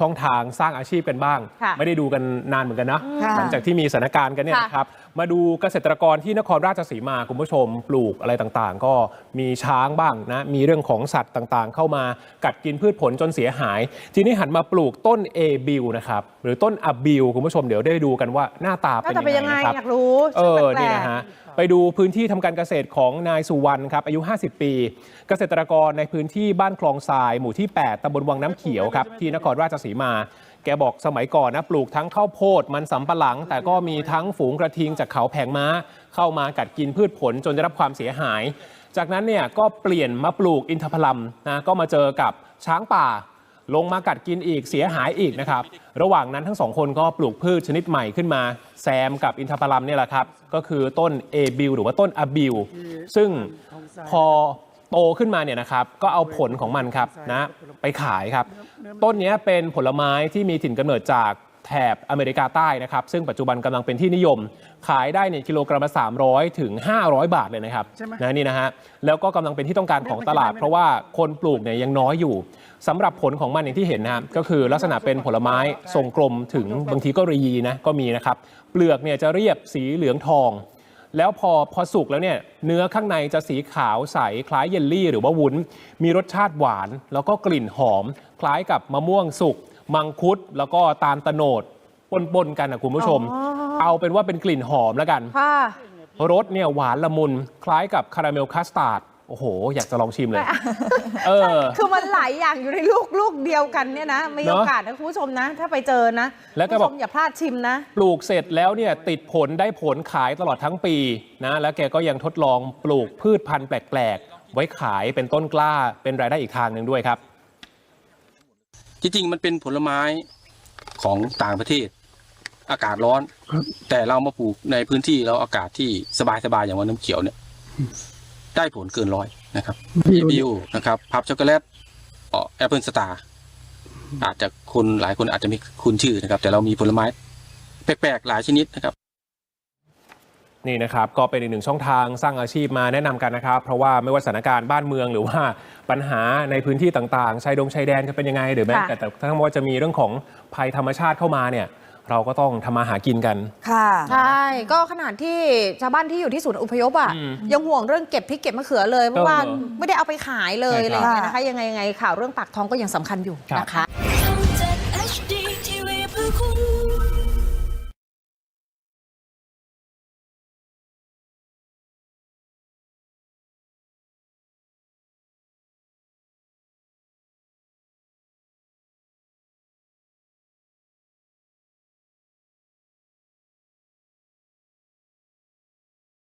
ช่องทางสร้างอาชีพกันบ้างค่ะไม่ได้ดูกันนานเหมือนกันนะค่ะหลังจากที่มีสถานการณ์กันเนี่ยค่ะนะครับ มาดูเกษตรกรที่นครราชสีมาคุณผู้ชม ปลูกอะไรต่างๆ ก็มีช้างบ้างนะ มีเรื่องของสัตว์ต่างๆ เข้ามากัดกินพืชผลจนเสียหาย ทีนี้หันมาปลูกต้นเอบิวนะครับ หรือต้นอะบิวคุณผู้ชมเดี๋ยวได้ดูกันว่าหน้าตาหเป็นน่าจะเป็นยัยังงไงไงนะครับอยากรู้เออชื่แปลกๆนี่นะฮะไปดูพื้นที่ทำการเกษตรของนายสุวรรณครับอายุ 50 ปี เกษตรกรในพื้นที่บ้านคลองทราย หมู่ที่ 8ตำบลวังน้ำเขียวครับที่นครราชสีมาแกบอกสมัยก่อนนะปลูกทั้งข้าวโพดมันสำปะหลัง แต่ก็มีทั้งฝูงกระทิงจากเขาแผงม้า เข้ามากัดกินพืชผลจนได้รับความเสียหาย จากนั้นเนี่ยก็เปลี่ยนมาปลูกอินทผลัมนะก็มาเจอกับช้างป่า ลงมากัดกินอีกเสียหายอีกนะครับ ระหว่างนั้นทั้งสองคนก็ปลูกพืชชนิดใหม่ขึ้นมา แซมกับอินทผลัมเนี่ยแหละครับ ก็คือต้นเอบิวหรือว่าต้นอะบิวซึ่งพอ โตขึ้นมาเนี่ยนะครับก็เอาผลของมันครับนะไปขายครับ ต้นเนี้ยเป็นผลไม้ที่มีถิ่นกำเนิดจากแถบอเมริกาใต้นะครับ ซึ่งปัจจุบันกำลังเป็นที่นิยม ขายได้เนี่ยกิโลกรัมละ300 ถึง 500 บาทเลยนะครับใช่ไหมนะนี่นะฮะแล้วก็กำลังเป็นที่ต้องการของตลาด เพราะว่าคนปลูกเนี่ยยังน้อยอยู่สำหรับผลของมันอย่างที่เห็นนะครับก็คือลักษณะเป็นผลไม้ทรงกลมถึงบางทีก็รีนะก็มีนะครับเปลือกเนี่ยจะเรียบสีเหลืองทอง แล้วพอพอสุกแล้วเนี่ยเนื้อข้างในจะสีขาวใสคล้ายเยลลี่ หรือว่าวุ้น มีรสชาติหวาน แล้วก็กลิ่นหอม คล้ายกับมะม่วงสุกมังคุด แล้วก็ตาลตะโนดปนๆกันนะคุณผู้ชมอ๋อเอาเป็นว่าเป็นกลิ่นหอมแล้วกันค่ะรสเนี่ยหวานละมุน คล้ายกับคาราเมลคัสตาร์ด โอ้โห อยากจะลองชิมเลย เออ คือมันหลายอย่างอยู่ในลูกลูกเดียวกันเนี่ยนะมีเนอะโอกาสนะคุณผู้ชมนะ ถ้าไปเจอนะแล้วก็คุณบผู้อกชมอย่าพลาดชิมนะ ปลูกเสร็จแล้วเนี่ยติดผลได้ผลขายตลอดทั้งปีนะแล้วแกก็ยังทดลองปลูกพืชพันธุ์แปลกๆ ไว้ขายเป็นต้นกล้าเป็นรายได้อีกทางหนึ่งด้วยครับ จริงๆมันเป็นผลไม้ของต่างประเทศ อากาศร้อน แต่เรามาปลูกในพื้นที่เราอากาศที่สบายๆอย่างวันน้ำเขียวเนี่ย ได้ผลเกินร้อยนะครับพีบิวนะครับพับช็อกโกแลตแอปเปิลสตาร์อาจจะคนหลายคนอาจจะไม่คุ้นชื่อนะครับ แต่เรามีผลไม้แปลกๆหลายชนิดนะครับนี่นะครับก็เป็นอีกหนึ่งช่องทางสร้างอาชีพมาแนะนำกันนะครับ เพราะว่าไม่ว่าสถานการณ์บ้านเมืองหรือว่าปัญหาในพื้นที่ต่างๆชายดงชายแดนจะเป็นยังไงหรือแม้ค่ะแต่แต่ทั้งหมดจะมีเรื่องของภัยธรรมชาติเข้ามาเนี่ย เราก็ต้องทำมาหากินกัน ค่ะ ใช่ ก็ขนาดที่ชาวบ้านที่อยู่ที่ศูนย์อพยพอะอืมยังห่วงเรื่องเก็บพริกเก็บมะเขือเลยเพราะว่าเออไม่ได้เอาไปขายเลยใช่อะไรครับ อย่างเงี้ยนะคะยังไงยังไงข่าวเรื่องปากท้องก็ยังสำคัญอยู่ครับนะคะ